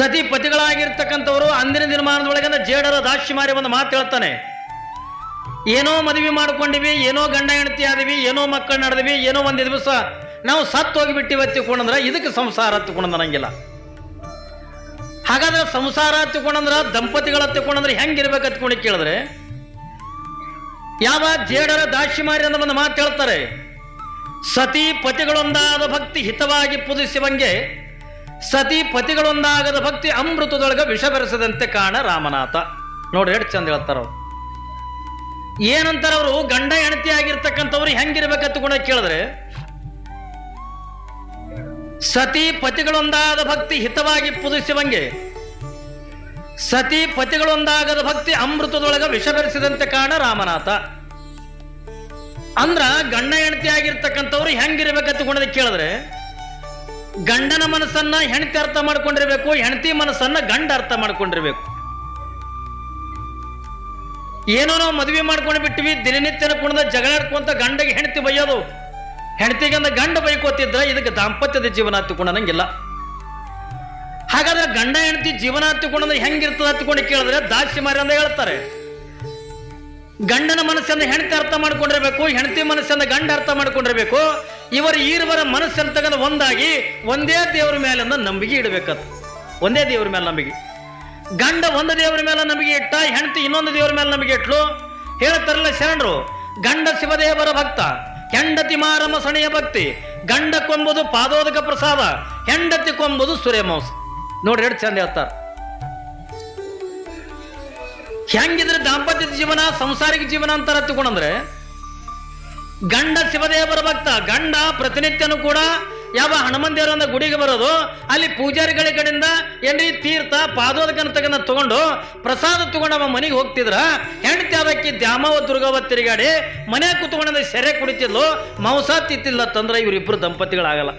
ಸತಿ ಪತಿಗಳಾಗಿರ್ತಕ್ಕಂಥವ್ರು ಅಂದಿನ ದಿನಮಾನದೊಳಗಿಂದ ಜೇಡರ ದಾಕ್ಷಿಮಾರಿ ಒಂದು ಮಾತು ಹೇಳ್ತಾನೆ. ಏನೋ ಮದುವೆ ಮಾಡ್ಕೊಂಡಿವಿ, ಏನೋ ಗಂಡ ಹೆಂಡತಿ ಆದಿವಿ, ಏನೋ ಮಕ್ಕಳು ನಡೆದಿವಿ, ಏನೋ ಒಂದು ದಿವಸ ನಾವು ಸತ್ತು ಹೋಗಿಬಿಟ್ಟಿವಿ ಹತ್ತಿಕೊಂಡಂದ್ರ ಇದಕ್ಕೆ ಸಂಸಾರ ಹತ್ತಿಕೊಂಡಂಗಿಲ್ಲ ಹಾಗಾದ್ರೆ ಸಂಸಾರ ಹತ್ತಿಕೊಂಡಂದ್ರ ದಂಪತಿಗಳ ಹತ್ತಿಕೊಂಡಂದ್ರೆ ಹೆಂಗಿರ್ಬೇಕು ಹತ್ಕೊಂಡು ಕೇಳಿದ್ರೆ, ಯಾವ ಜೇಡರ ದಾಸ್ಯ ಮಾರಿ ಅಂದ್ರೆ ಒಂದು ಮಾತು ಹೇಳ್ತಾರೆ. ಸತಿ ಪತಿಗಳೊಂದಾದ ಭಕ್ತಿ ಹಿತವಾಗಿ ಪುದಿಸುವಂಗೆ ಸತಿ ಪತಿಗಳೊಂದಾಗದ ಭಕ್ತಿ ಅಮೃತದೊಳಗ ವಿಷ ಬೆರೆಸದಂತೆ ಕಾಣ ರಾಮನಾಥ. ನೋಡ್ರಿ ಎಷ್ಟು ಚಂದ ಹೇಳ್ತಾರ ಅವ್ರು. ಏನಂತಾರ ಅವರು ಗಂಡ ಹೆಂಡತಿ ಆಗಿರ್ತಕ್ಕಂಥವ್ರು ಹೆಂಗಿರ್ಬೇಕಂತ ಕೂಡ ಕೇಳಿದ್ರೆ, ಸತಿ ಪತಿಗಳೊಂದಾದ ಭಕ್ತಿ ಹಿತವಾಗಿ ಪುದಿಸುವಂಗೆ, ಸತಿ ಪತಿಗಳೊಂದಾಗದ ಭಕ್ತಿ ಅಮೃತದೊಳಗ ವಿಷ ಬೆರೆಸಿದಂತೆ ಕಾಣ ರಾಮನಾಥ. ಅಂದ್ರ ಗಂಡ ಹೆಂಡತಿ ಆಗಿರ್ತಕ್ಕಂಥವ್ರು ಹೆಂಗಿರ್ಬೇಕಂತ ಗುಣದ ಕೇಳಿದ್ರೆ ಗಂಡನ ಮನಸ್ಸನ್ನ ಹೆಂಡತಿ ಅರ್ಥ ಮಾಡ್ಕೊಂಡಿರ್ಬೇಕು, ಹೆಂಡತಿ ಮನಸ್ಸನ್ನ ಗಂಡ ಅರ್ಥ ಮಾಡ್ಕೊಂಡಿರ್ಬೇಕು. ಏನೋ ನಾವು ಮದುವೆ ಮಾಡ್ಕೊಂಡು ಬಿಟ್ಟಿವಿ, ದಿನನಿತ್ಯನ ಕುಣದ ಜಗಳಾಡ್ಕೊಂತ ಗಂಡಗೆ ಹೆಂಡತಿ ಬೈಯೋದು. ಹೆಂಡತಿಗಂದ ಗಂಡ ಬೈಕೋತಿದ್ರೆ ಇದಕ್ಕೆ ದಾಂಪತ್ಯದ ಜೀವನ ಹತ್ತಿಕೊಂಡಂಗಿಲ್ಲ ಹಾಗಾದ್ರೆ ಗಂಡ ಹೆಂಡತಿ ಜೀವನ ಹತ್ತಿಕೊಂಡ ಹೆಂಗಿರ್ತದ ಹತ್ತಿಕೊಂಡು ಕೇಳಿದ್ರೆ ದಾಸಿ ಮಾರಿ ಅಂತ ಹೇಳ್ತಾರೆ. ಗಂಡನ ಮನಸ್ಸನ್ನ ಹೆಂಡತಿ ಅರ್ಥ ಮಾಡ್ಕೊಂಡಿರ್ಬೇಕು, ಹೆಂಡತಿ ಮನಸ್ಸನ್ನ ಗಂಡ ಅರ್ಥ ಮಾಡ್ಕೊಂಡಿರ್ಬೇಕು. ಇವರ ಈರುವರ ಮನಸ್ಸನ್ನು ತಗೊಂಡು ಒಂದಾಗಿ ಒಂದೇ ದೇವರ ಮೇಲೆ ನಂಬಿಕೆ ಇಡಬೇಕತ್ತು ಒಂದೇ ದೇವರ ಮೇಲೆ ನಂಬಿಕೆ. ಗಂಡ ಒಂದು ದೇವರ ಮೇಲೆ ನಂಬಿಕೆ ಇಟ್ಟ, ಹೆಂಡತಿ ಇನ್ನೊಂದು ದೇವರ ಮೇಲೆ ನಂಬಿಕೆ ಇಟ್ಲು. ಹೇಳ್ತಾರಲ್ಲ ಶರಣರು, ಗಂಡ ಶಿವದೇವರ ಭಕ್ತ, ಹೆಂಡತಿ ಮಾರಮ್ಮ ಸಣೆಯ ಭಕ್ತಿ, ಗಂಡ ಕೊಂಬುದು ಪಾದೋದಕ ಪ್ರಸಾದ, ಹೆಂಡತಿ ಕೊಂಬುದು ಸೂರ್ಯಮಾಂಸ ನೋಡ್ರಿ ಎಷ್ಟು ಚಂದ ಹೇಳ್ತಾರೆ. ಹೆಂಗಿದ್ರೆ ದಾಂಪತ್ಯದ ಜೀವನ, ಸಂಸಾರಿಕ ಜೀವನ ಅಂತಾರೆ ಹತ್ತಿಕೊಂಡಂದ್ರೆ ಗಂಡ ಶಿವದೇವರ ಭಕ್ತ, ಗಂಡ ಪ್ರತಿನಿತ್ಯನೂ ಕೂಡ ಯಾವ ಹನುಮನ್ ದೇವರ ಗುಡಿಗೆ ಬರೋದು, ಅಲ್ಲಿ ಪೂಜಾರಿಗಳ ಕಡೆಯಿಂದ ಏನ್ರಿ ತೀರ್ಥ, ಪಾದೋದಕನ ತಗೊಂಡು ಪ್ರಸಾದ ತಗೊಂಡು ಅವ ಮನೆಗೆ ಹೋಗ್ತಿದ್ರ, ಹೆಂಡತಿ ಅದಕ್ಕೆ ದ್ಯಾಮವ ದುರ್ಗವ ತಿರುಗಾಡಿ ಮನೆ ಕುತ್ಕೊಂಡ ಸೆರೆ ಕುಡಿತಿದ್ಲು, ಮಾಂಸ ತಿತ್ತಿಲ್ಲ ತಂದ್ರೆ ಇವರಿಬ್ರು ದಂಪತಿಗಳಾಗಲ್ಲ.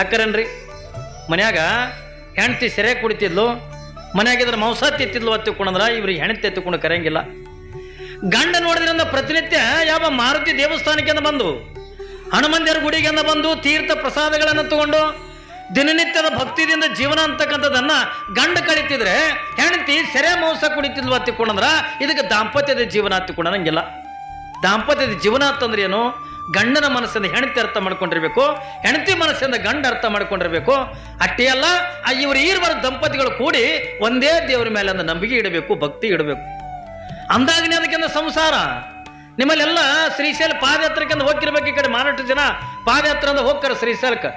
ಅಕ್ಕರೇನ್ರಿ? ಮನ್ಯಾಗ ಹೆಂಡತಿ ಸೆರೆ ಕುಡಿತಿದ್ಲು ಮನೆಯಾಗಿದ್ರೆ ಮಾಂಸ ತಿತ್ತಿದ್ಲು ಹತ್ತಿಕೊಂಡ್ರ ಇವ್ರಿಗೆ ಹೆಂಡತಿ ಎತ್ತಿಕೊಂಡು ಕರೆಯಂಗಿಲ್ಲ. ಗಂಡ ನೋಡಿದ್ರಿಂದ ಪ್ರತಿನಿತ್ಯ ಯಾವ ಮಾರುತಿ ದೇವಸ್ಥಾನಕ್ಕೆ ಬಂದು ಹನುಮಂದಿರ ಗುಡಿಗೆ ಬಂದು ತೀರ್ಥ ಪ್ರಸಾದಗಳನ್ನು ತಗೊಂಡು ದಿನನಿತ್ಯದ ಭಕ್ತಿದಿಂದ ಜೀವನ ಅಂತಕ್ಕಂಥದ್ದನ್ನು ಗಂಡ ಕಳಿತಿದ್ರೆ ಹೆಂಡತಿ ಸೆರೆ ಮೋಸ ಕುಡಿತಿಲ್ವ ತಿಕ್ಕೊಂಡಂದ್ರೆ ಇದಕ್ಕೆ ದಾಂಪತ್ಯದ ಜೀವನ ಹತ್ತಿಕೊಂಡಂಗಿಲ್ಲ ದಾಂಪತ್ಯದ ಜೀವನ ಅಂತಂದ್ರೆ ಏನು? ಗಂಡನ ಮನಸ್ಸಿಂದ ಹೆಂಡತಿ ಅರ್ಥ ಮಾಡ್ಕೊಂಡಿರ್ಬೇಕು, ಹೆಂಡತಿ ಮನಸ್ಸಿಂದ ಗಂಡ ಅರ್ಥ ಮಾಡ್ಕೊಂಡಿರ್ಬೇಕು. ಅಟ್ಟಿಯಲ್ಲ ಅಲ್ಲ ಇವರು ಈರ್ವರ ದಂಪತಿಗಳು ಕೂಡಿ ಒಂದೇ ದೇವರ ಮೇಲೆ ನಂಬಿಕೆ ಇಡಬೇಕು, ಭಕ್ತಿ ಇಡಬೇಕು. ಅಂದಾಗನೇ ಅದಕ್ಕಿಂತ ಸಂಸಾರ. ನಿಮ್ಮಲ್ಲೆಲ್ಲ ಶ್ರೀಶೈಲ ಪಾದಯಾತ್ರಕ್ಕಿಂತ ಹೋಗಿರ್ಬೇಕು ಈ ಕಡೆ ಮಾರಾಟ ಜನ. ಪಾದಯಾತ್ರೆ ಅಂತ ಹೋಗ್ತಾರೆ ಶ್ರೀಶೈಲಕ್ಕೆ.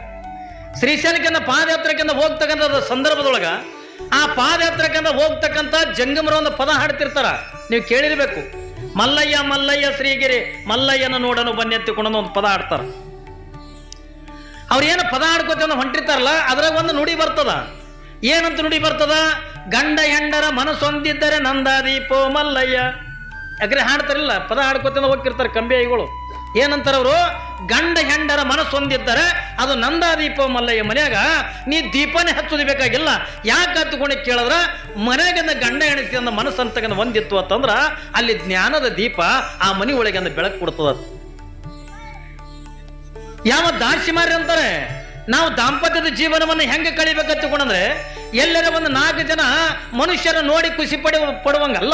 ಶ್ರೀಶೈಲಕ್ಕಿಂತ ಪಾದಯಾತ್ರಕ್ಕಿಂತ ಹೋಗ್ತಕ್ಕಂಥ ಸಂದರ್ಭದೊಳಗ, ಆ ಪಾದಯಾತ್ರಕ್ಕಿಂತ ಹೋಗ್ತಕ್ಕಂಥ ಜಂಗಮರ ಒಂದು ಪದ ಹಾಡ್ತಿರ್ತಾರ. ನೀವು ಕೇಳಿರ್ಬೇಕು. ಮಲ್ಲಯ್ಯ ಮಲ್ಲಯ್ಯ ಶ್ರೀಗಿರಿ, ಮಲ್ಲಯ್ಯನ ನೋಡನು, ಬನ್ನಿ ಎತ್ತಿಕೊಂಡು ಒಂದು ಪದ ಹಾಡ್ತಾರ. ಅವ್ರು ಏನು ಪದ ಹಾಡ್ಕೋತ ಹೊಂಟಿರ್ತಾರಲ್ಲ, ಅದ್ರಾಗ ಒಂದು ನುಡಿ ಬರ್ತದ. ಏನಂತ ನುಡಿ ಬರ್ತದ? ಗಂಡ ಹೆಂಡರ ಮನಸ್ಸೊಂದಿದ್ದರೆ ನಂದಾದೀಪೋ ಮಲ್ಲಯ್ಯ. ಯಾಕ್ರೆ ಹಾಡ್ತಾರಿಲ್ಲ, ಪದ ಹಾಡ್ಕೋತ ಹೋಗ್ತಿರ್ತಾರೆ ಕಂಬಿಗಳು ಏನಂತಾರೆ ಅವರು ಗಂಡ ಹೆಂಡರ ಮನಸ್ಸೊಂದಿದ್ದರೆ ಅದು ನಂದಾದೀಪ ಮಲ್ಲಯ್ಯ ಮನ್ಯಾಗ ನೀ ದೀಪನೇ ಹಚ್ಚೋದು ಬೇಕಾಗಿಲ್ಲ ಯಾಕೆ ಹತ್ತುಕೊಂಡು ಕೇಳಿದ್ರೆ, ಮನೆಗಿಂದ ಗಂಡ ಹೆಣಸಿ ಅಂದ ಮನಸ್ಸು ಅಂತಕ್ಕಂಥ ಒಂದಿತ್ತು ಅಂತಂದ್ರೆ ಅಲ್ಲಿ ಜ್ಞಾನದ ದೀಪ ಆ ಮನೆ ಒಳಗೆ ಅಂದ ಬೆಳಕು ಕೊಡ್ತದ. ಯಾವ ದಾಸಿಮಾರಿ ಅಂತಾರೆ, ನಾವು ದಾಂಪತ್ಯದ ಜೀವನವನ್ನು ಹೆಂಗೆ ಕಳಿಬೇಕಂತಕೊಂಡ್ರೆ ಎಲ್ಲರ ಒಂದು ನಾಲ್ಕು ಜನ ಮನುಷ್ಯರ ನೋಡಿ ಖುಷಿ ಪಡಿ ಪಡುವಂಗಲ್ಲ.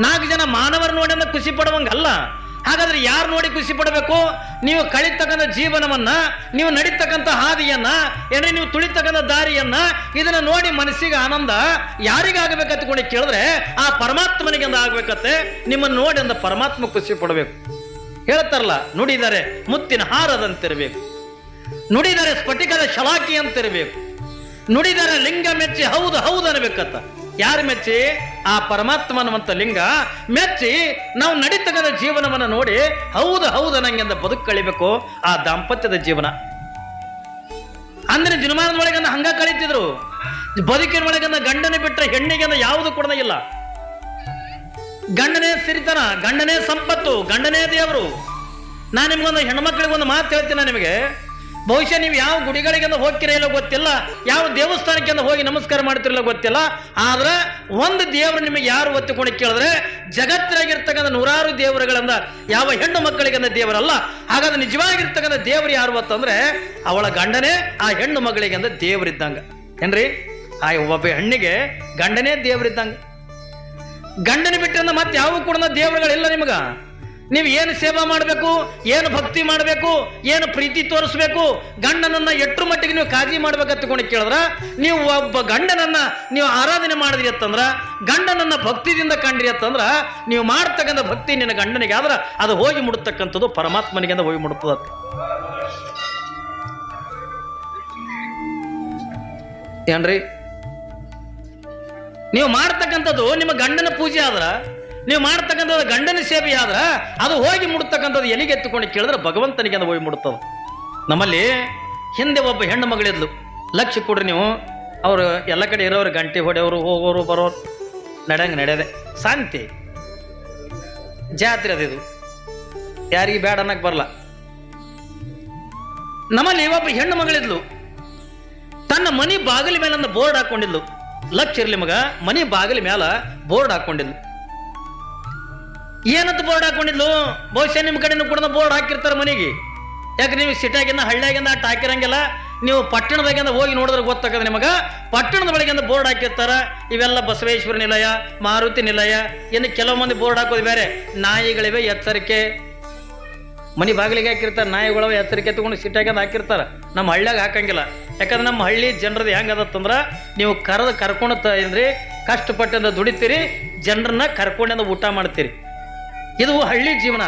ನಾಲ್ಕು ಜನ ಮಾನವರ ನೋಡಿ ಖುಷಿ ಪಡುವಂಗಲ್ಲ. ಹಾಗಾದ್ರೆ ಯಾರು ನೋಡಿ ಖುಷಿ ಪಡಬೇಕು? ನೀವು ಕಳಿತಕ್ಕಂಥ ಜೀವನವನ್ನ, ನೀವು ನಡೀತಕ್ಕಂಥ ಹಾದಿಯನ್ನ, ಏನ್ರಿ ನೀವು ತುಳಿತಕ್ಕಂಥ ದಾರಿಯನ್ನ, ಇದನ್ನ ನೋಡಿ ಮನಸ್ಸಿಗೆ ಆನಂದ ಯಾರಿಗಾಗಬೇಕಂತಕೊಂಡು ಕೇಳಿದ್ರೆ ಆ ಪರಮಾತ್ಮನಿಗೆ ಅಂದ ಆಗ್ಬೇಕತ್ತೆ. ನಿಮ್ಮನ್ನು ನೋಡಿ ಅಂದ ಪರಮಾತ್ಮ ಖುಷಿ ಪಡಬೇಕು. ಹೇಳ್ತಾರಲ್ಲ, ನುಡಿದರೆ ಮುತ್ತಿನ ಹಾರದಂತಿರಬೇಕು. ನುಡಿದರೆ ಸ್ಫಟಿಕದ ಶಲಾಕಿ ಅಂತಿರಬೇಕು. ನುಡಿದರೆ ಲಿಂಗ ಮೆಚ್ಚಿ, ಹೌದು ಹೌದು ಅನ್ಬೇಕತ್ತ ಯಾರು ಮೆಚ್ಚಿ? ಆ ಪರಮಾತ್ಮ ಅನ್ನುವಂಥ ಲಿಂಗ ಮೆಚ್ಚಿ ನಾವು ನಡೀತಕ್ಕಂಥ ಜೀವನವನ್ನು ನೋಡಿ, ಹೌದು ಹೌದು ನಂಗೆಂದ ಬದುಕು ಕಳಿಬೇಕು ಆ ದಾಂಪತ್ಯದ ಜೀವನ. ಅಂದ್ರೆ ದಿನಮಾನದೊಳಗನ್ನ ಹಂಗ ಕಳೀತಿದ್ರು. ಬದುಕಿನೊಳಗಂದ ಗಂಡನ ಬಿಟ್ಟರೆ ಹೆಣ್ಣಿಗೆ ಯಾವುದು ಕೊಡೋದಿಲ್ಲ ಗಂಡನೇ ಸಿರಿತನ, ಗಂಡನೇ ಸಂಪತ್ತು, ಗಂಡನೇ ದೇವರು. ನಾನು ನಿಮ್ಗೊಂದು ಹೆಣ್ಮಕ್ಳಿಗೆ ಒಂದು ಮಾತು ಹೇಳ್ತೀನಿ ನಿಮಗೆ. ಬಹುಶಃ ನೀವು ಯಾವ ಗುಡಿಗಳಿಗೆ ಹೋಗ್ತಿರೋ ಗೊತ್ತಿಲ್ಲ, ಯಾವ ದೇವಸ್ಥಾನಕ್ಕೆ ಹೋಗಿ ನಮಸ್ಕಾರ ಮಾಡ್ತಿರಲ್ಲ ಗೊತ್ತಿಲ್ಲ. ಆದ್ರೆ ಒಂದು ದೇವರು ನಿಮಗೆ ಯಾರು ಒತ್ತಿಕೊಂಡು ಕೇಳಿದ್ರೆ ಜಗತ್ತಿನಾಗಿರ್ತಕ್ಕಂಥ ನೂರಾರು ದೇವರುಗಳಿಂದ, ಯಾವ ಹೆಣ್ಣು ಮಕ್ಕಳಿಗಂದ ದೇವರಲ್ಲ, ಹಾಗಾದ್ರೆ ನಿಜವಾಗಿರ್ತಕ್ಕಂಥ ದೇವರು ಯಾರು ಅಂತಂದ್ರೆ ಅವಳ ಗಂಡನೇ, ಆ ಹೆಣ್ಣು ಮಗಳಿಗಂದ ದೇವರಿದ್ದಂಗ. ಏನ್ರಿ? ಆ ಒಬ್ಬ ಹೆಣ್ಣಿಗೆ ಗಂಡನೇ ದೇವರಿದ್ದಂಗೆ. ಗಂಡನ ಬಿಟ್ಟಂದ ಮತ್ತೆ ಯಾವ ಕೂಡ ದೇವರುಗಳಿಲ್ಲ ನಿಮಗ? ನೀವು ಏನು ಸೇವಾ ಮಾಡಬೇಕು, ಏನು ಭಕ್ತಿ ಮಾಡಬೇಕು, ಏನು ಪ್ರೀತಿ ತೋರಿಸ್ಬೇಕು, ಗಂಡನನ್ನ ಎಟ್ರ ಮಟ್ಟಿಗೆ ನೀವು ಕಾಳಜಿ ಮಾಡ್ಬೇಕಂತ ಕೇಳಿದ್ರ, ನೀವು ಒಬ್ಬ ಗಂಡನನ್ನ ನೀವು ಆರಾಧನೆ ಮಾಡಿದ್ರಿ ಅಂತಂದ್ರ, ಗಂಡನನ್ನ ಭಕ್ತಿದಿಂದ ಕಂಡ್ರಿ ಅಂತಂದ್ರ, ನೀವು ಮಾಡ್ತಕ್ಕಂಥ ಭಕ್ತಿ ನಿನ್ನ ಗಂಡನಿಗೆ ಆದ್ರೆ ಅದು ಹೋಗಿ ಮುಡತಕ್ಕಂಥದ್ದು ಪರಮಾತ್ಮನಿಗೆ ಅಂತ ಹೋಗಿ ಮುಡುತ್ತದ ಏನ್ರಿ? ನೀವು ಮಾಡ್ತಕ್ಕಂಥದ್ದು ನಿಮ್ಮ ಗಂಡನ ಪೂಜೆ ಆದ್ರ ನೀವು ಮಾಡ್ತಕ್ಕಂಥದ್ದು ಗಂಡನ ಸೇವೆ ಆದ್ರೆ ಅದು ಹೋಗಿ ಮುಡ್ತಕ್ಕಂಥದ್ದು ಎಲ್ಲಿಗೆ ಎತ್ತುಕೊಂಡು ಕೇಳಿದ್ರೆ ಭಗವಂತನಿಗೆ ಅದು ಹೋಗಿ ಮುಡ್ತದೆ. ನಮ್ಮಲ್ಲಿ ಹಿಂದೆ ಒಬ್ಬ ಹೆಣ್ಣು ಮಗಳಿದ್ಲು. ಲಕ್ಷ ಕೊಡ್ರಿ ನೀವು. ಅವರು ಎಲ್ಲ ಕಡೆ ಇರೋರು, ಗಂಟೆ ಹೊಡೆಯವರು, ಹೋಗೋರು, ಬರೋರು. ನಡೆಯಂಗೆ ನಡೆಯದೆ. ಶಾಂತಿ. ಜಾತ್ರೆ ಅದಿದು ಯಾರಿಗೆ ಬೇಡ ಅನ್ನಕ್ಕೆ ಬರಲ್ಲ ನಮ್ಮಲ್ಲಿ ಒಬ್ಬ ಹೆಣ್ಣು ಮಗಳಿದ್ಲು. ತನ್ನ ಮನಿ ಬಾಗಿಲ ಮೇಲೊಂದು ಬೋರ್ಡ್ ಹಾಕೊಂಡಿದ್ಲು. ಲಕ್ಷ ಇರಲಿ ಮಗ, ಮನಿ ಬಾಗಿಲ ಮೇಲೆ ಬೋರ್ಡ್ ಹಾಕೊಂಡಿದ್ಲು. ಏನಂತ ಬೋರ್ಡ್ ಹಾಕೊಂಡಿದ್ಲು? ಬಹುಶಃ ನಿಮ್ಮ ಕಡೆನೂ ಕೂಡ ಬೋರ್ಡ್ ಹಾಕಿರ್ತಾರೆ ಮನೆಗೆ. ಯಾಕೆ ನೀವು ಸಿಟಿಯಾಗಿಂದ ಹಳ್ಳಿಯಾಗಿಂದ ಅಟ್ ಹಾಕಿರಂಗಿಲ್ಲ? ನೀವು ಪಟ್ಟಣದಾಗಿಂದ ಹೋಗಿ ನೋಡಿದ್ರೆ ಗೊತ್ತಾಗದ ನಿಮಗೆ. ಪಟ್ಟಣದ ಒಳಗಿಂದ ಬೋರ್ಡ್ ಹಾಕಿರ್ತಾರ. ಇವೆಲ್ಲ ಬಸವೇಶ್ವರ ನಿಲಯ, ಮಾರುತಿ ನಿಲಯ. ಇನ್ನು ಕೆಲವು ಮಂದಿ ಬೋರ್ಡ್ ಹಾಕೋದು ಬೇರೆ. ನಾಯಿಗಳಿವೆ, ಎಚ್ಚರಿಕೆ. ಮನೆ ಬಾಗಿಲಿಗೆ ಹಾಕಿರ್ತಾರೆ, ನಾಯಿಗಳವ, ಎಚ್ಚರಿಕೆ ತಗೊಂಡು ಸಿಟ್ಟಾಗ್ಯದ ಹಾಕಿರ್ತಾರೆ. ನಮ್ಮ ಹಳ್ಳಿಯಾಗ ಹಾಕಂಗಿಲ್ಲ. ಯಾಕಂದ್ರೆ ನಮ್ಮ ಹಳ್ಳಿ ಜನರದ್ದು ಹೆಂಗದತ್ತಂದ್ರೆ ನೀವು ಕರೆದು ಕರ್ಕೊಂಡು ಏನ್ರಿ ಕಷ್ಟಪಟ್ಟಿಂದ ದುಡಿತೀರಿ, ಜನರನ್ನ ಕರ್ಕೊಂಡಿಂದ ಊಟ ಮಾಡ್ತೀರಿ. ಇದು ಹಳ್ಳಿ ಜೀವನ.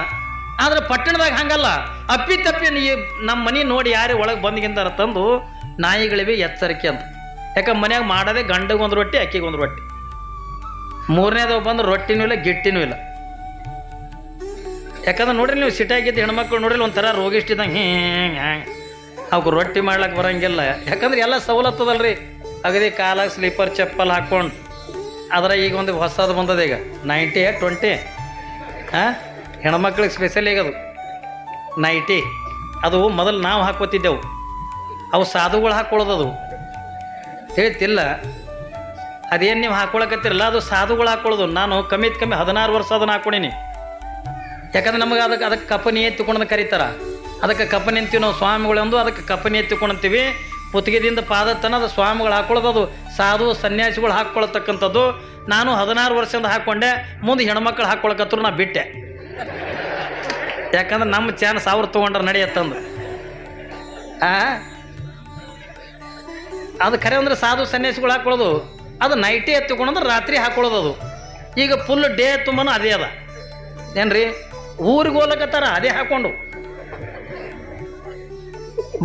ಆದ್ರೆ ಪಟ್ಟಣದಾಗ ಹಂಗಲ್ಲ. ಅಪ್ಪಿ ತಪ್ಪಿ ನೀ ನಮ್ಮ ಮನೆ ನೋಡಿ ಯಾರೇ ಒಳಗೆ ಬಂದ್ಗಿಂತಾರ ತಂದು ನಾಯಿಗಳಿವೆ ಎಚ್ಚರಿಕೆ ಅಂತ. ಯಾಕಂದ್ರೆ ಮನ್ಯಾಗ ಮಾಡೋದೇ ಗಂಡಗೆ ಒಂದು ರೊಟ್ಟಿ, ಅಕ್ಕಿಗೆ ಒಂದು ರೊಟ್ಟಿ. ಮೂರನೇದ ಬಂದು ರೊಟ್ಟಿನೂ ಇಲ್ಲ, ಗಿಟ್ಟಿನೂ ಇಲ್ಲ. ಯಾಕಂದ್ರೆ ನೋಡ್ರಿ ನೀವು ಸಿಟಿಯಾಗಿದ್ದು ಹೆಣ್ಮಕ್ಳು ನೋಡ್ರಿ ಒಂಥರ ರೋಗಿಷ್ಟಿದಂಗೆ ಹಿಂಗೆ ಹ್ಯಾಂಗೆ ಅವ್ಕೆ ರೊಟ್ಟಿ ಮಾಡ್ಲಕ್ಕೆ ಬರಂಗಿಲ್ಲ. ಯಾಕಂದ್ರೆ ಎಲ್ಲ ಸವಲತ್ತದಲ್ರಿ. ಅಗದಿ ಕಾಲಾಗ ಸ್ಲೀಪರ್, ಚಪ್ಪಲ್ ಹಾಕ್ಕೊಂಡು. ಅದರ ಈಗ ಒಂದು ಹೊಸದು ಬಂದದ ಈಗ. Ninety twenty. ಹಾಂ ಹೆಣ್ಮಕ್ಳಿಗೆ ಸ್ಪೆಷಲ್ ಅದು. ನೈಟಿ ಅದು ಮೊದಲು ನಾವು ಹಾಕೋತಿದ್ದೆವು ಅವು ಸಾಧುಗಳು ಹಾಕ್ಕೊಳ್ಳೋದು ಅದು. ಹೇಳ್ತಿಲ್ಲ. ಅದೇನು ನೀವು ಹಾಕೊಳಕತ್ತಿರಲ್ಲ ಅದು ಸಾಧುಗಳು ಹಾಕ್ಕೊಳ್ಳೋದು. ನಾನು ಕಮ್ಮಿತ್ ಕಮ್ಮಿ ಹದಿನಾರು ವರ್ಷ ಅದನ್ನು ಹಾಕ್ಕೊಂಡೀನಿ. ಯಾಕಂದ್ರೆ ನಮಗೆ ಅದಕ್ಕೆ ಅದಕ್ಕೆ ಕಪ್ಪನಿ ಎತ್ತಿಕೊಂಡು ಕರೀತಾರ. ಅದಕ್ಕೆ ಕಪ್ಪನಿ ಅಂತೀವಿ ನಾವು ಸ್ವಾಮಿಗಳು ಅಂದು ಅದಕ್ಕೆ ಕಪ್ಪನಿ ಎತ್ತಿಕೊಂಡಂತೀವಿ. ಪುತ್ತಿಗೆದಿಂದ ಪಾದತನ ಅದು ಸ್ವಾಮಿಗಳು ಹಾಕ್ಕೊಳ್ಳೋದು ಸಾಧು ಸನ್ಯಾಸಿಗಳು ಹಾಕ್ಕೊಳ್ತಕ್ಕಂಥದ್ದು. ನಾನು ಹದಿನಾರು ವರ್ಷದಿಂದ ಹಾಕ್ಕೊಂಡೆ, ಮುಂದೆ ಹೆಣ್ಮಕ್ಳು ಹಾಕ್ಕೊಳಕತ್ರು ನಾ ಬಿಟ್ಟೆ. ಯಾಕಂದ್ರೆ ನಮ್ಮ ಚಾನ್ ಸಾವಿರ ತೊಗೊಂಡ್ರೆ ನಡೆಯತ್ತಂದು. ಆ? ಅದು ಖರೆ ಅಂದ್ರೆ ಸಾಧು ಸನ್ಯಾಸಿಗಳು ಹಾಕ್ಕೊಳ್ಳೋದು, ಅದು ನೈಟಿ ಎತ್ತಿಕೊಂಡಂದ್ರೆ ರಾತ್ರಿ ಹಾಕ್ಕೊಳ್ಳೋದು ಅದು. ಈಗ ಫುಲ್ ಡೇ ತುಂಬ ಅದೇ ಅದ. ಏನ್ರಿ? ಊರಿಗೆ ಹೋಗ್ಲಕತ್ತಾರ, ಅದೇ ಹಾಕೊಂಡು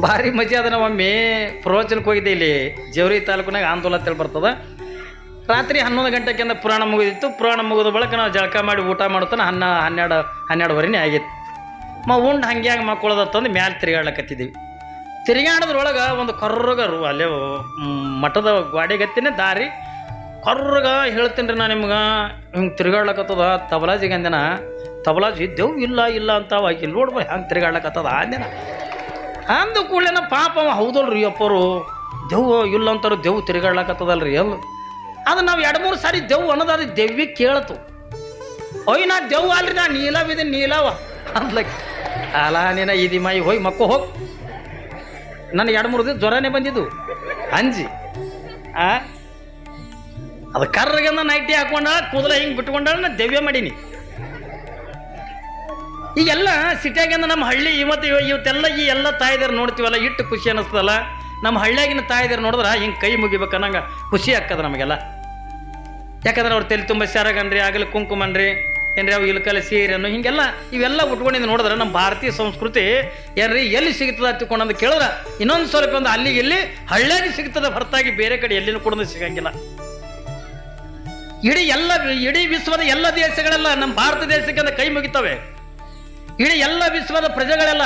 ಭಾರಿ ಮಜಾ ಅದ ಒಮ್ಮೆ ಪ್ರವಚನಕ್ಕೆ ಹೋಗಿದ್ದೆ ಇಲ್ಲಿ ಜೇವರಿ ತಾಲೂಕಿನಾಗ ಆಂದೋಲನ ಅಂತೇಳಿ ಬರ್ತದ. ರಾತ್ರಿ ಹನ್ನೊಂದು ಗಂಟೆಗಿಂದ ಪುರಾಣ ಮುಗಿದಿತ್ತು. ಪುರಾಣ ಮುಗಿದ ಬಳಿಕ ನಾವು ಜಳಕ ಮಾಡಿ ಊಟ ಮಾಡ್ತಾನೆ ಹನ್ನ, ಹನ್ನೆರಡು, ಹನ್ನೆರಡುವರೆನೇ ಆಗಿತ್ತು. ಮ ಉಂಡು ಹಂಗೆ ಹಂಗೆ ಮಕ್ಕಳದತ್ತಂದು ಮ್ಯಾಲೆ ತಿರುಗಾಡ್ಲಕತ್ತಿದ್ದೀವಿ ತಿರುಗಾಡೋದ್ರೊಳಗೆ ಒಂದು ಕರ್ರಗರು ಅಲ್ಲೇ ಮಠದ ಗಾಡಿಗತ್ತಿನೇ ದಾರಿ ಕರ್ರಗ ಹೇಳ್ತೀನಿ ರೀ ನಾ ನಿಮ್ಗೆ. ಹಿಂಗೆ ತಿರುಗಾಡ್ಲಕತ್ತದ. ತಬಲಾಜಿಗೆ ಅಂದಿನ ತಬಲಾಜಿ ದೇವ್ ಇಲ್ಲ ಇಲ್ಲ ಅಂತ ಇಲ್ಲಿ ನೋಡ್ಬೋದು ಹೆಂಗೆ ತಿರುಗಾಡ್ಲಕತ್ತದ ಅಂದಿನ ಅಂದ ಕೂಡಲೇನ ಪಾಪ ಅವ, ಹೌದಲ್ರಿ ಅಪ್ಪರು? ದೆವ್ವ ಇಲ್ಲ ಅಂತಾರ ದೆವ್ ರೀ ಎಲ್ಲ. ಅದು ನಾವು ಎರಡು ಮೂರು ಸಾರಿ ದೆವ್ ಅನ್ನೋದು ಅದು ದೆವ್ವಿ ಕೇಳ್ತು ಓಯ್, ನಾ ದೆವ್ ಅಲ್ರಿ, ನಾ ನೀಲವಿದೆ ನೀಲವ ಅಂದ್ಲಕ್ ಅಲ, ನೀನ ಇದಿ ಮೈ ಹೋಯ್, ಮಕ್ಕ, ಹೋಗ್. ನನ್ನ ಎರಡು ಮೂರು ದಿನ ಜ್ವರನೇ ಬಂದಿದ್ದು. ಅಂಜಿ. ಆ? ಅದು ಕರ್ರಗಂದ ನೈಟಿ ಹಾಕೊಂಡ, ಕೂದಲ ಹಿಂಗೆ ಬಿಟ್ಕೊಂಡ ನಾ ದೆವ್ಯ ಮಾಡೀನಿ. ಈಗೆಲ್ಲ ಸಿಟಿಯಾಗಿಂದ ನಮ್ಮ ಹಳ್ಳಿ ಇವತ್ತು ಇವ- ಇವತ್ತೆಲ್ಲ ಈ ಎಲ್ಲ ತಾಯಿದಾರು ನೋಡ್ತೀವಲ್ಲ, ಇಟ್ಟು ಖುಷಿ ಅನ್ನಿಸ್ತದಲ್ಲ ನಮ್ಮ ಹಳ್ಳಿಯಾಗಿನ ತಾಯಿದಾರು ನೋಡಿದ್ರೆ ಹಿಂಗೆ ಕೈ ಮುಗಿಬೇಕು ಅನ್ನಂಗೆ ಖುಷಿ ಆಗ್ತದ ನಮಗೆಲ್ಲ. ಯಾಕಂದ್ರೆ ಅವ್ರು ತಲೆ ತುಂಬ ಸೆರಗನ್ರಿ ಆಗಲಿ ಕುಂಕುಮನ್ರಿ ಏನ್ರಿ ಅವು ಇಲ್ಕಲ ಸೀರೆನು, ಹಿಂಗೆಲ್ಲ ಇವೆಲ್ಲ ಉಟ್ಕೊಂಡಿದ್ದು ನೋಡಿದ್ರೆ ನಮ್ಮ ಭಾರತೀಯ ಸಂಸ್ಕೃತಿ ಏನ್ರಿ, ಎಲ್ಲಿ ಸಿಗ್ತದ ತಿಳ್ಕೊಂಡಂದು ಕೇಳಿದ್ರೆ, ಇನ್ನೊಂದು ಸ್ವಲ್ಪ ಒಂದು ಅಲ್ಲಿ ಇಲ್ಲಿ ಹಳ್ಳಿಯಾಗಿ ಸಿಗ್ತದೆ, ಹೊರತಾಗಿ ಬೇರೆ ಕಡೆ ಎಲ್ಲಿನೂ ಕೂಡ ಸಿಗಂಗಿಲ್ಲ. ಇಡೀ ಎಲ್ಲ, ಇಡೀ ವಿಶ್ವದ ಎಲ್ಲ ದೇಶಗಳೆಲ್ಲ ನಮ್ಮ ಭಾರತ ದೇಶಕ್ಕೆ ಕೈ ಮುಗಿತವೆ. ಇಡೀ ಎಲ್ಲ ವಿಶ್ವದ ಪ್ರಜೆಗಳೆಲ್ಲ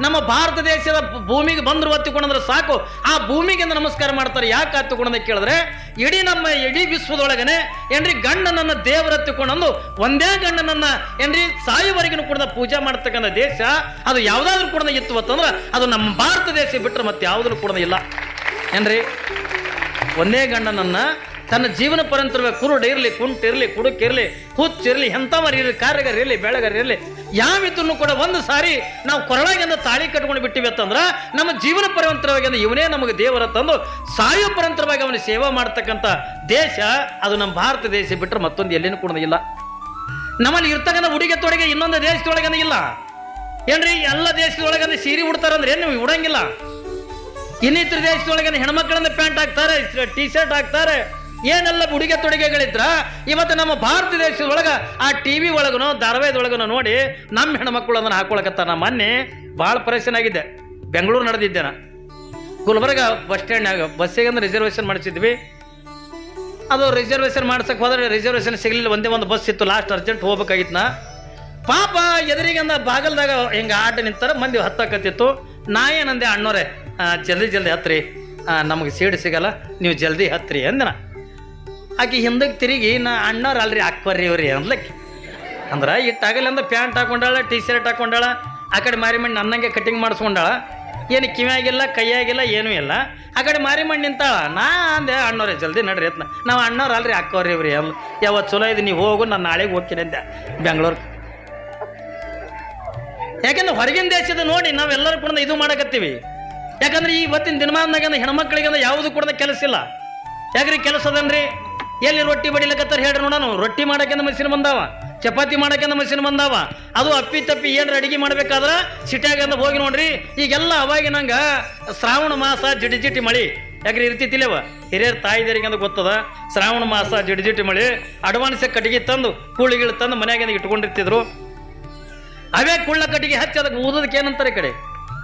ನಮ್ಮ ಭಾರತ ದೇಶದ ಭೂಮಿಗೆ ಬಂದರು ಹತ್ತಿಕೊಂಡ್ರೆ ಸಾಕು. ಆ ಭೂಮಿಗೆ ನಮಸ್ಕಾರ ಮಾಡ್ತಾರೆ. ಯಾಕೆ ಹತ್ತಿಕೊಂಡ ಕೇಳಿದ್ರೆ, ಇಡೀ ನಮ್ಮ ಇಡೀ ವಿಶ್ವದೊಳಗನೆ ಏನ್ರಿ ಗಂಡನನ್ನ ದೇವರ ಹತ್ತಿಕೊಂಡಂದು ಒಂದೇ ಗಂಡನನ್ನ ಏನ್ರಿ ಸಾಯುವರೆಗಿನ ಕೂಡ ಪೂಜೆ ಮಾಡ್ತಕ್ಕಂಥ ದೇಶ, ಅದು ಯಾವುದಾದ್ರೂ ಕೂಡ ಇತ್ತು ಅಂತಂದ್ರೆ ಅದು ನಮ್ಮ ಭಾರತ ದೇಶ ಬಿಟ್ಟರೆ ಮತ್ತೆ ಯಾವುದೂ ಕೂಡ ಇಲ್ಲ. ಏನ್ರಿ? ಒಂದೇ ಗಂಡನನ್ನ ತನ್ನ ಜೀವನ ಪರಂತರ ಕುರುಡ ಇರಲಿ ಕುಂಟಿರಲಿ ಕುಡುಕಿರಲಿ ಹುಚ್ಚಿರಲಿ ಎಂಥವರ್ ಇರಲಿ ಕಾರ್ಯಗಾರ ಇರಲಿ, ಬೆಳಗರ್ ಇರಲಿ ಯಾವಿದ್ದನ್ನು ಕೂಡ ಒಂದು ಸಾರಿ ನಾವು ಕೊರಳಾಗಿಂದ ತಾಳಿ ಕಟ್ಕೊಂಡು ಬಿಟ್ಟಿವಿ ಅಂತಂದ್ರೆ ನಮ್ಮ ಜೀವನ ಪರಂತರವಾಗಿ ಇವನೇ ನಮಗೆ ದೇವರ ತಂದು ಸಾಯೋ ಪರಂತರವಾಗಿ ಅವನ ಸೇವಾ ಮಾಡ್ತಕ್ಕಂಥ ದೇಶ ಅದು ನಮ್ಮ ಭಾರತ ದೇಶ ಬಿಟ್ಟರೆ ಮತ್ತೊಂದು ಎಲ್ಲಿನೂ ಕೂಡ ಇಲ್ಲ. ನಮ್ಮಲ್ಲಿ ಇರ್ತಕ್ಕಂಥ ಉಡುಗೆ ತೊಡಗೆ ಇನ್ನೊಂದು ದೇಶದೊಳಗನ ಇಲ್ಲ. ಏನ್ರಿ, ಎಲ್ಲ ದೇಶದೊಳಗಂದ್ರೆ ಸೀರೆ ಉಡ್ತಾರಂದ್ರೆ ಏನು ಉಡಂಗಿಲ್ಲ. ಇನ್ನಿತರ ದೇಶದೊಳಗೆ ಹೆಣ್ಮಕ್ಳನ್ನ ಪ್ಯಾಂಟ್ ಹಾಕ್ತಾರೆ ಟಿ ಶರ್ಟ್ ಹಾಕ್ತಾರೆ ಏನೆಲ್ಲ ಉಡುಗೆ ತೊಡುಗೆಗಳಿದ್ರ? ಇವತ್ತು ನಮ್ಮ ಭಾರತ ದೇಶದೊಳಗೆ ಆ ಟಿ ವಿ ಒಳಗನು, ಧಾರಾವಾಹಿದೊಳಗನು ನೋಡಿ ನಮ್ಮ ಹೆಣ್ಮಕ್ಳು ಅದನ್ನ ಹಾಕೊಳಕತ್ತ ನಾ ಮೊನ್ನೆ ಭಾಳ ಪರೇಶನ್ ಆಗಿದ್ದೆ. ಬೆಂಗಳೂರು ನಾ. ಗುಲ್ಬರ್ಗ ಬಸ್ ಸ್ಟ್ಯಾಂಡ್ನಾಗ ಬಸ್ಸಿಗೆ ಅಂದ್ರೆ ರಿಸರ್ವೇಷನ್ ಮಾಡಿಸಿದ್ವಿ. ಅದು ರಿಸರ್ವೇಷನ್ ಮಾಡ್ಸಕ್ಕೆ ಹೋದ್ರೆ ರಿಸರ್ವೇಷನ್ ಸಿಗಲಿಲ್ಲ. ಒಂದೇ ಒಂದು ಬಸ್ ಇತ್ತು. ಲಾಸ್ಟ್ ಅರ್ಜೆಂಟ್ ಹೋಗ್ಬೇಕಾಗಿತ್ತು ನಾ. ಪಾಪ ಎದುರಿಗಂದ ಬಾಗಲ್ದಾಗ ಹಿಂಗೆ ಆಟ ನಿಂತಾರ, ಮಂದಿ ಹತ್ತಕ್ಕತ್ತಿತ್ತು ನಾ ಏನಂದೆ, ಅಣ್ಣೋರೆ ಜಲ್ದಿ ಜಲ್ದಿ ಹತ್ರಿ. ನಮಗೆ ಸೀಟ್ ಸಿಗಲ್ಲ. ನೀವು ಜಲ್ದಿ ಹತ್ರಿ ಅಂದನ ಆಕೆ ಹಿಂದಕ್ಕೆ ತಿರುಗಿ, ನಾ ಅಣ್ಣವ್ರು ಅಲ್ರಿ ಹಾಕ್ಬರ್ರಿ ಇವ್ರಿ ಅಂದ್ಲಕ್ಕೆ. ಅಂದ್ರೆ ಇಟ್ಟಾಗಲ್ಲ ಅಂದ್ರೆ ಪ್ಯಾಂಟ್ ಹಾಕೊಂಡಾಳ ಟಿ ಶರ್ಟ್ ಹಾಕೊಂಡಾಳ, ಆ ಕಡೆ ಮಾರಿಮಣ್ಣು ನನ್ನಂಗೆ ಕಟಿಂಗ್ ಮಾಡಿಸ್ಕೊಂಡಾಳ. ಏನು ಕಿವಿಯಾಗಿಲ್ಲ ಕೈಯಾಗಿಲ್ಲ ಏನೂ ಇಲ್ಲ. ಆ ಕಡೆ ಮಾರಿಮಣ್ಣು ನಿಂತಾಳ. ನಾ ಅಂದೆ, ಅಣ್ಣವ್ರೆ, ಜಲ್ದಿ ನಡ್ರಿ ಅಂತ ನಾವು ಅಣ್ಣವ್ರು ಅಲ್ರಿ ಹಾಕೋರಿ ಇವ್ರಿ ಅಂದ್ ಯಾವತ್ತು ಚಲೋ ಇದು ನೀವು ಹೋಗು, ನಾನು ನಾಳೆಗೆ ಹೋಗ್ತೀನಿ ಅಂದೆ ಬೆಂಗಳೂರು ಯಾಕಂದ್ರೆ ಹೊರಗಿನ ದೇಶದ ನೋಡಿ ನಾವೆಲ್ಲರೂ ಕೂಡ ಇದು ಮಾಡಕತ್ತೀವಿ. ಯಾಕಂದ್ರೆ ಇವತ್ತಿನ ದಿನಮಾನದಾಗ ಹೆಣ್ಮಕ್ಳಿಗೆ ಯಾವುದು ಕೂಡ ಕೆಲಸ ಇಲ್ಲ. ಯಾಕ್ರಿ, ಕೆಲಸ ಅದನ್ರಿ? ಎಲ್ಲಿ ರೊಟ್ಟಿ ಬಡಿಲಕತ್ತಾರ ಹೇಳ್ರಿ ನೋಡೋಣ ರೊಟ್ಟಿ ಮಾಡಕ್ಕಿಂತ ಮಷಿನ್ ಬಂದಾವ, ಚಪಾತಿ ಮಾಡಕ್ಕಿಂತ ಮಷಿನ್ ಬಂದಾವ. ಅದು ಅಪ್ಪಿ ತಪ್ಪಿ ಏನ್ರ ಅಡಿಗೆ ಮಾಡ್ಬೇಕಾದ್ರ ಸಿಟ್ಯಾಗಂದ ಹೋಗಿ ನೋಡ್ರಿ. ಈಗೆಲ್ಲ ಅವಾಗಿನಂಗ ಶ್ರಾವಣ ಮಾಸ ಜಿಟಿ ಜಿಟಿ ಮಳಿ. ಯಾಕ್ರಿ ಇರ್ತಿತ್ತಿಲ್ಲವ? ಹಿರಿಯರ್ ತಾಯಿದರಿಗೆ ಅಂತ ಗೊತ್ತದ, ಶ್ರಾವಣ ಮಾಸ ಜಿಟಿ ಜಿಟಿ ಮಳಿ. ಅಡ್ವಾನ್ಸ್ ಕಟ್ಟಿಗೆ ತಂದು ಕೂಳಿಗಳು ತಂದು ಮನ್ಯಾಗಿಂದ ಇಟ್ಕೊಂಡಿರ್ತಿದ್ರು. ಅವೇ ಕುಳ್ಳ ಕಟ್ಟಿಗೆ ಹಚ್ಚಿ ಅದಕ್ಕೆ ಊದೋದಕ್ಕೆ ಏನಂತಾರೆ ಈ ಕಡೆ?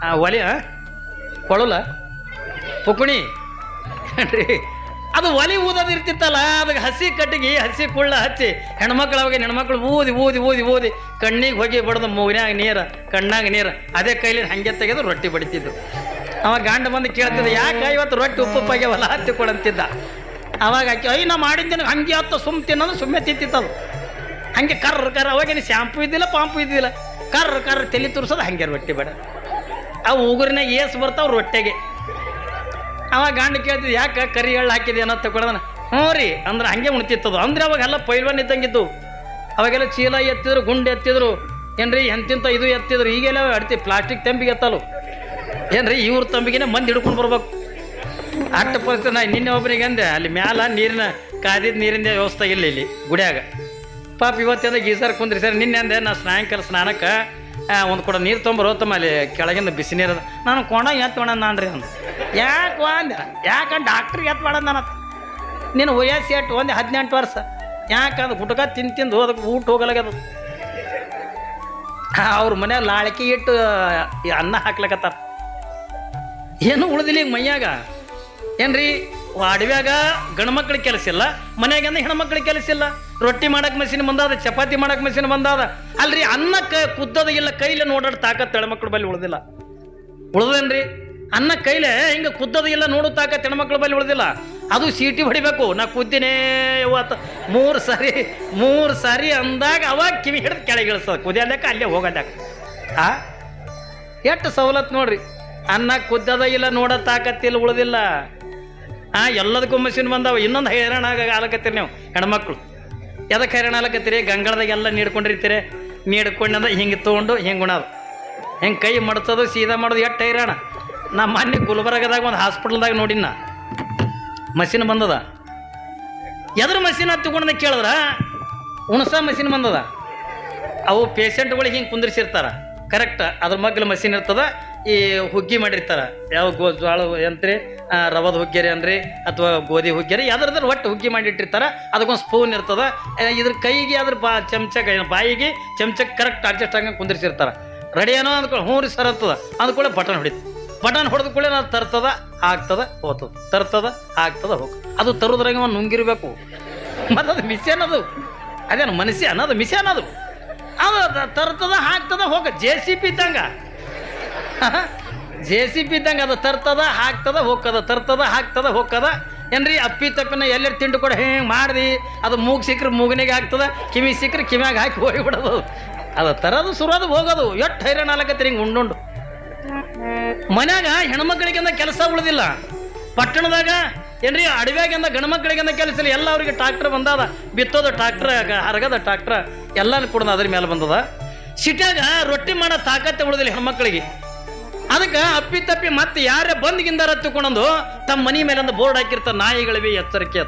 ಆ ಒಲೆ? ಕೊಳಲ? ಪುಕುಣಿ? ರೀ ಅದು ಒಲಿ ಊದೋದು ಇರ್ತಿತ್ತಲ್ಲ, ಅದಕ್ಕೆ ಹಸಿ ಕಟ್ಟಿಗೆ, ಹಸಿ ಕುಳ್ಳ ಹಚ್ಚಿ ಹೆಣ್ಮಕ್ಳು ಅವಾಗ ಹೆಣ್ಮಕ್ಳು ಊದಿ ಊದಿ ಊದಿ ಊದಿ ಕಣ್ಣಿಗೆ ಹೋಗಿ ಬಡ್ದು ಮೂಗಿನಾಗ ನೀರು, ಕಣ್ಣಾಗ ನೀರು, ಅದೇ ಕೈಲಿ ಹಂಗೆ ತೆಗೆದು ರೊಟ್ಟಿ ಬಡಿತಿದ್ದು. ಅವ ಗಂಡ ಬಂದು ಕೇಳ್ತಿದ್ದ, ಯಾಕೆ ಇವತ್ತು ರೊಟ್ಟಿ ಉಪ್ಪು ಉಪ್ಪಾಗ್ಯಾವಲ್ಲ ಹತ್ತಿ ಕೊಡಂತಿದ್ದ ಅವಾಗ ಆಕೆ ಐ ನಾ ಮಾಡಿದ್ದೇನೆ, ಹಂಗೆ ಹತ್ತು ಸುಮ್ ತಿನ್ನೋದು ಸುಮ್ಮನೆ ತಿಂತಿತ್ತದು ಹಂಗೆ ಕರ್ರ ಕರ್ರ ಅವಾಗೇನು ಶಾಂಪು ಇದ್ದಿಲ್ಲ, ಪಾಂಪು ಇದ್ದಿಲ್ಲ. ಕರ್ರ ಕರ್ರ ತಲೆ ತುರ್ಸೋದು ಹಂಗೆ ರೊಟ್ಟಿ ಬೇಡ. ಆ ಉಗುರಿನಾಗ ಏಸು ಬರ್ತಾವ ರೊಟ್ಟೆಗೆ. ಅವಾಗ ಗಂಡ ಕೇಳ್ತಿದ್, ಯಾಕೆ ಕರಿ ಎಳ್ಳು ಹಾಕಿದೆ ಅನ್ನೋ ತಗೊಳದನ ಹ್ಞೂ ರೀ, ಅಂದ್ರೆ ಹಂಗೆ ಉಣ್ತಿತ್ತದು ಅಂದ್ರೆ ಅವಾಗೆಲ್ಲ ಪೈಲ್ವನ್ ಇದ್ದಂಗಿದ್ದು. ಅವಾಗೆಲ್ಲ ಚೀಲ ಎತ್ತಿದ್ರು, ಗುಂಡು ಎತ್ತಿದ್ರು. ಏನ್ರಿ, ಎಂತಿಂತ ಇದು ಎತ್ತಿದ್ರು. ಈಗೆಲ್ಲ ಅಡ್ತಿ ಪ್ಲಾಸ್ಟಿಕ್ ತಂಬಿಗೆ ಎತ್ತಲು ಏನ್ರಿ, ಇವ್ರ ತಂಬಿಗೆನೆ ಮಂದಿ ಹಿಡ್ಕೊಂಡು ಬರ್ಬೇಕು. ಅಟ್ಟ ಪರಿಸ್ಥಿತಿ, ನಾ ನಿನ್ನೆ ಒಬ್ಬರಿಗೆ ಅಂದೆ, ಅಲ್ಲಿ ಮ್ಯಾಲ ನೀರಿನ, ಕಾದಿದ ನೀರಿಂದ ವ್ಯವಸ್ಥೆ ಇಲ್ಲ ಇಲ್ಲಿ, ಗುಡಿಯಾಗ. ಪಾಪ ಇವತ್ತೆಂದ ಗೀಸರ್ ಕುಂದ್ರಿ ಸರ್. ನಿನ್ನೆ ಅಂದೆ, ನಾ ಸಾಯಂಕಾಲ ಸ್ನಾನಕ್ಕೆ ಒಂದು ಕೂಡ ನೀರು ತೊಂಬರು, ತಮ್ಮ ಅಲ್ಲಿ ಕೆಳಗಿಂದ ಬಿಸಿ ನೀರು ಅದ. ನಾನು ಕೊಣ ಎತ್ತು ನಾನು ನಾನ್ರಿ ಅಂದ. ಯಾಕೆ ಅಂದ ಯಾಕಂದ್ರೆ ಡಾಕ್ಟ್ರಿಗೆ ಎತ್ ಮಾಡೋಣ ನಾನು ನಿನ್ನ ವಯಸ್ಸು ಎಷ್ಟು? ಒಂದು ಹದಿನೆಂಟು ವರ್ಷ. ಯಾಕಂದ್ರೆ ಗುಟ್ಕ ತಿಂದು ತಿಂದು ಅದಕ್ಕೆ ಊಟ ಹೋಗಲಾಗ್ಯದ. ಅವ್ರ ಮನ್ಯಾಗ ಲಾಳಿಕೆ ಇಟ್ಟು ಅನ್ನ ಹಾಕ್ಲಕತ್ತಾರ. ಏನು ಉಳಿದಿಲ್ಲ ಈಗ ಮೈಯಾಗ. ಏನ್ರಿ? ಅಡವ್ಯಾಗ ಗಂಡ್ಮಕ್ಳಿಗೆ ಕೆಲಸ ಇಲ್ಲ ಮನೆಯಾಗಂದ್ರೆ ಹೆಣ್ಮಕ್ಳಿಗೆ ಕೆಲಸ ಇಲ್ಲ. ರೊಟ್ಟಿ ಮಾಡಕ್ಕೆ ಮಷಿನ್ ಬಂದಾದ, ಚಪಾತಿ ಮಾಡಕ್ಕೆ ಮಷಿನ್ ಬಂದಾದ. ಅಲ್ರಿ ಅನ್ನಕ್ಕೆ ಕುದ್ದದ ಇಲ್ಲ, ಕೈಲಿ ನೋಡಾಡ್ ತಾಕತ್ ಹೆಣ್ಮಕ್ಳ ಬಲ್ಲಿ ಉಳ್ದಿಲ್ಲ. ಉಳ್ದೇನ್ರಿ ಅನ್ನ ಕೈಲೆ ಹಿಂಗೆ ಕುದ್ದದ ಇಲ್ಲ ನೋಡುತ್ತಾಕ ಮಕ್ಕಳು ಬಲ್ಲಿ ಉಳಿದಿಲ್ಲ. ಅದು ಸೀಟಿ ಹೊಡಿಬೇಕು. ನಾ ಕುದ್ದಿನೇ ಇವತ್ತು ಮೂರು ಸಾರಿ ಮೂರು ಸಾರಿ ಅಂದಾಗ ಅವಾಗ ಕಿವಿ ಹಿಡಿದು ಕೆಳಗೆ ಇಳಿಸ್ತದೆ. ಕುದಿಯಲ್ಯಾಕ ಅಲ್ಲೇ ಹೋಗಲ್ಲಕ್ಕ ಆ? ಎಷ್ಟು ಸವಲತ್ತು ನೋಡ್ರಿ. ಅನ್ನ ಕುದ್ದದ ಇಲ್ಲ, ನೋಡ ತಾಕತ್ತಿಲ್ಲ ಉಳಿದಿಲ್ಲ. ಆ, ಎಲ್ಲದಕ್ಕೂ ಮಷಿನ್ ಬಂದಾವ. ಇನ್ನೊಂದು ಹೈರಾಣ ಆಗ ಆಲಕತ್ತೀರಿ ನೀವು, ಹೆಣ್ಮಕ್ಳು. ಎದಕ್ಕೆ ಹೈರಾಣ ಆಲಕತ್ತೀರಿ ಗಂಗಳದಾಗೆಲ್ಲ ನೀಡ್ಕೊಂಡಿರ್ತೀರಿ. ನೀಡ್ಕೊಂಡಂದ ಹಿಂಗೆ ತೊಗೊಂಡು ಹಿಂಗೆ ಉಣೋದು. ಹಿಂಗೆ ಕೈ ಮಡ್ಸೋದು ಸೀದಾ ಮಾಡೋದು, ಎಷ್ಟು ಹೈರಾಣ. ನಾ ಮೊನ್ನೆ ಗುಲ್ಬರ್ಗದಾಗ ಒಂದು ಹಾಸ್ಪಿಟಲ್ದಾಗ ನೋಡಿನ ಮಷಿನ್ ಬಂದದ. ಎದ್ರ ಮಷಿನ್ ತಗೊಂಡ ಕೇಳಿದ್ರ ಹುಣಸ ಮಷಿನ್ ಬಂದದ. ಅವು ಪೇಷಂಟ್ಗಳಿಗೆ ಹಿಂಗೆ ಕುಂದಿರ್ಸಿರ್ತಾರ. ಕರೆಕ್ಟ್ ಅದ್ರ ಮಗ್ಲ ಮಷಿನ್ ಇರ್ತದ, ಈ ಹುಗ್ಗಿ ಮಾಡಿರ್ತಾರ. ಯಾವ ಗೋ ಜ್ವಾಳ ಅಂತ್ರಿ ರವದ ಹುಗ್ಗೆರಿ ಅನ್ರಿ ಅಥವಾ ಗೋಧಿ ಹುಗ್ಗೆರಿ ಯಾವ್ದಾದ್ರು ಒಟ್ಟು ಹುಗ್ಗಿ ಮಾಡಿಟ್ಟಿರ್ತಾರ. ಅದಕ್ಕೊಂದು ಸ್ಪೂನ್ ಇರ್ತದ. ಇದ್ರ ಕೈಗೆ ಅದ್ರ ಬಾ, ಚಮಚ ಬಾಯಿಗೆ ಚಮಚಕ್ಕೆ ಕರೆಕ್ಟ್ ಅಡ್ಜಸ್ಟ್ ಆಗಂಗೆ ಕುಂದಿರ್ಸಿರ್ತಾರ. ರೆಡಿ ಏನೋ ಅಂದ್ಕೊಳ್ಳಿ ಹ್ಞೂ ರೀ ಸರ್ ಅಂತದ. ಅಂದ್ಕೊಳ್ಳಿ ಬಟನ್ ಹೊಡಿತು. ಬಟನ್ ಹೊಡೆದ ಕೂಡಲೇ ನಾನು ತರ್ತದ, ಆಗ್ತದ, ಹೋಗ್ತದ. ತರ್ತದ, ಆಗ್ತದ ಹೋಗ ಅದು ತರೋದ್ರಾಗ ನುಂಗಿರಬೇಕು ನುಂಗಿರ್ಬೇಕು. ಮತ್ತು ಅದು ಮಿಷನ್ ಅದು. ಅದೇನು ಮನುಷ್ಯ ಅನ್ನೋದು ಮಿಷನ್ ಅದು. ಅದು ತರ್ತದ, ಹಾಕ್ತದ, ಹೋಗ. ಜೆ ಸಿ ಪಿ ಇದ್ದಂಗ. ಜೆ ಸಿ ಪಿ ಇದ್ದಂಗ ಅದು ತರ್ತದ, ಹಾಕ್ತದ, ಹೋಗ್ತದ. ತರ್ತದ, ಹಾಕ್ತದ, ಹೋಗ್ತದ. ಏನ್ರಿ, ಅಪ್ಪಿ ತಪ್ಪಿನ ಎಲ್ಲೆಲ್ಲಿ ತಿಂಡು ಕೂಡ ಹಿಂಗೆ ಮಾಡ್ರಿ ಅದು ಮೂಗ್ ಸಿಕ್ಕರೆ ಮೂಗನಿಗೆ ಹಾಕ್ತದ ಕಿವಿ ಸಿಕ್ಕರೆ ಕಿವ್ಯಾಗ ಹಾಕಿ ಹೋಗಿಬಿಡೋದು. ಅದು ತರೋದು ಸುರೋದು ಹೋಗೋದು. ಎಷ್ಟು ಹೈರಾಣ ಆಲಕತ್ತೀರಿ ಹಿಂಗೆ ಉಂಡುಂಡು. ಮನ್ಯಾಗ ಹೆಣ್ಮಕ್ಳಿಗೆಂದ ಕೆಲಸ ಉಳಿದಿಲ್ಲ. ಪಟ್ಟಣದಾಗ ಏನ್ರಿ ಅಡವ್ಯಾಗಿಂದ ಗಣಮಕ್ಕಳಿಗಿಂದ ಕೆಲಸ ಇಲ್ಲ. ಎಲ್ಲ ಅವ್ರಿಗೆ ಟ್ರಾಕ್ಟರ್ ಬಂದದ. ಬಿತ್ತೋದ ಟ್ರಾಕ್ಟರ್ ಹರಗದ ಟ್ರಾಕ್ಟರ್ ಎಲ್ಲಾನು ಕೂಡ ಅದ್ರ ಮೇಲೆ ಬಂದದ. ಸಿಟಿಯಾಗ ರೊಟ್ಟಿ ಮಾಡೋ ತಾಕತ್ತೆ ಉಳಿದಿಲ್ಲ ಹೆಣ್ಮಕ್ಳಿಗೆ. ಅದಕ್ಕೆ ಅಪ್ಪಿ ತಪ್ಪಿ ಮತ್ತೆ ಯಾರೇ ಬಂದ್ಗಿಂದಾರ ತಗೊಂಡು ತಮ್ಮ ಮನಿ ಮೇಲೆ ಒಂದು ಬೋರ್ಡ್ ಹಾಕಿರ್ತ ನಾಯಿಗಳಿವೆ ಎಚ್ಚರಿಕೆ